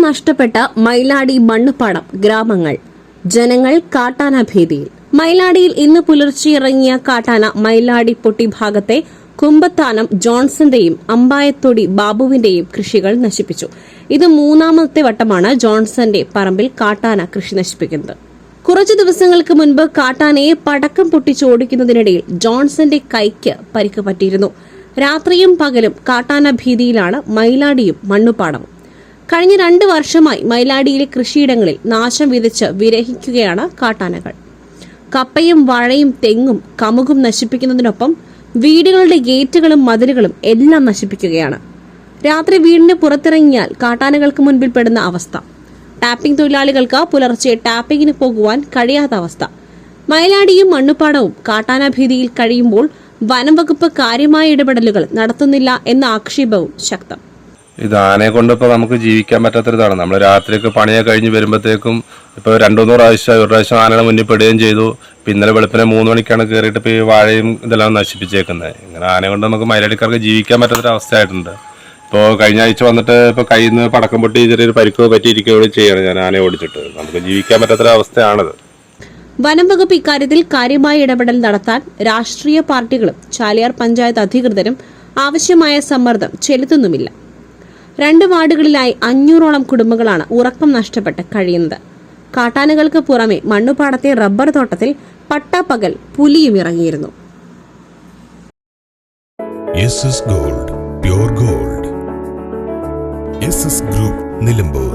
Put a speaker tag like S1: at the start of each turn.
S1: നഷ്ടപ്പെട്ട മൈലാടി മണ്ണുപാടം ഗ്രാമങ്ങൾ. ജനങ്ങൾ കാട്ടാന ഭീതിയിൽ. മൈലാടിയിൽ ഇന്ന് പുലർച്ചെ ഇറങ്ങിയ കാട്ടാന മൈലാടി പൊട്ടി ഭാഗത്തെ കുമ്പത്താനം ജോൺസന്റെയും അമ്പായത്തൊടി ബാബുവിന്റെയും കൃഷികൾ നശിപ്പിച്ചു. ഇത് മൂന്നാമത്തെ വട്ടമാണ് ജോൺസന്റെ പറമ്പിൽ കാട്ടാന കൃഷി നശിപ്പിക്കുന്നത്. കുറച്ചു ദിവസങ്ങൾക്ക് മുൻപ് കാട്ടാനയെ പടക്കം പൊട്ടിച്ചോടിക്കുന്നതിനിടയിൽ ജോൺസന്റെ കൈക്ക് പരിക്ക് പറ്റിയിരുന്നു. രാത്രിയും പകലും കാട്ടാന ഭീതിയിലാണ് മൈലാടിയും മണ്ണുപാടവും. കഴിഞ്ഞ രണ്ട് വർഷമായി മൈലാടിയിലെ കൃഷിയിടങ്ങളിൽ നാശം വിതച്ച് വിരഹിക്കുകയാണ് കാട്ടാനകൾ. കപ്പയും വാഴയും തെങ്ങും കമുകും നശിപ്പിക്കുന്നതിനൊപ്പം വീടുകളുടെ ഗേറ്റുകളും മതിലുകളും എല്ലാം നശിപ്പിക്കുകയാണ്. രാത്രി വീടിന് പുറത്തിറങ്ങിയാൽ കാട്ടാനകൾക്ക് മുൻപിൽ പെടുന്ന അവസ്ഥ. ടാപ്പിംഗ് തൊഴിലാളികൾക്ക് പുലർച്ചെ ടാപ്പിങ്ങിന് പോകുവാൻ കഴിയാത്ത അവസ്ഥ. മയിലാടിയും മണ്ണുപാടവും കാട്ടാന ഭീതിയിൽ കഴിയുമ്പോൾ വനം വകുപ്പ് കാര്യമായ ഇടപെടലുകൾ നടത്തുന്നില്ല എന്ന ആക്ഷേപവും ശക്തം.
S2: ഇത് ആനയെ കൊണ്ട് ഇപ്പോൾ നമുക്ക് ജീവിക്കാൻ പറ്റാത്തൊരിതാണ് നമ്മൾ രാത്രിയൊക്കെ പണിയൊക്കെ കഴിഞ്ഞ് വരുമ്പോഴത്തേക്കും ഇപ്പോൾ രണ്ടു മൂന്ന് പ്രാവശ്യം ഒരു പ്രാവശ്യം ആനയുടെ മുന്നിൽ പെടുകയും ചെയ്തു. ഇപ്പം ഇന്നലെ വെളുപ്പിനെ മൂന്ന് മണിക്കാണ് കയറിയിട്ട് ഇപ്പോൾ ഈ വാഴയും ഇതെല്ലാം നശിപ്പിച്ചേക്കുന്നത് ഇങ്ങനെ ആനയെ കൊണ്ട് നമുക്ക് മയിലടിക്കാർക്ക് ജീവിക്കാൻ പറ്റാത്തൊരു അവസ്ഥയായിട്ടുണ്ട്. ഇപ്പോൾ കഴിഞ്ഞ ആഴ്ച വന്നിട്ട് ഇപ്പോൾ കയ്യിൽ നിന്ന് പടക്കം പൊട്ടി ചെറിയൊരു പരിക്കോ പറ്റിയിരിക്കുകയോ ചെയ്യണം ഞാൻ ആനയെ ഓടിച്ചിട്ട്. നമുക്ക് ജീവിക്കാൻ പറ്റാത്തൊരു അവസ്ഥയാണത്.
S1: വനം വകുപ്പ് ഇക്കാര്യത്തിൽ കാര്യമായ ഇടപെടൽ നടത്താൻ രാഷ്ട്രീയ പാർട്ടികളും ചാലിയാർ പഞ്ചായത്ത് അധികൃതരും ആവശ്യമായ സമ്മർദ്ദം ചെലുത്തുന്നുമില്ല. രണ്ട് വാർഡുകളിലായി അഞ്ഞൂറോളം കുടുംബങ്ങളാണ് ഉറക്കം നഷ്ടപ്പെട്ട് കഴിയുന്നത്. കാട്ടാനകൾക്ക് പുറമെ മണ്ണുപാടത്തെ റബ്ബർ തോട്ടത്തിൽ പട്ടാപ്പകൽ പുലിയും ഇറങ്ങിയിരുന്നു.
S3: Gold pure gold group Nilambur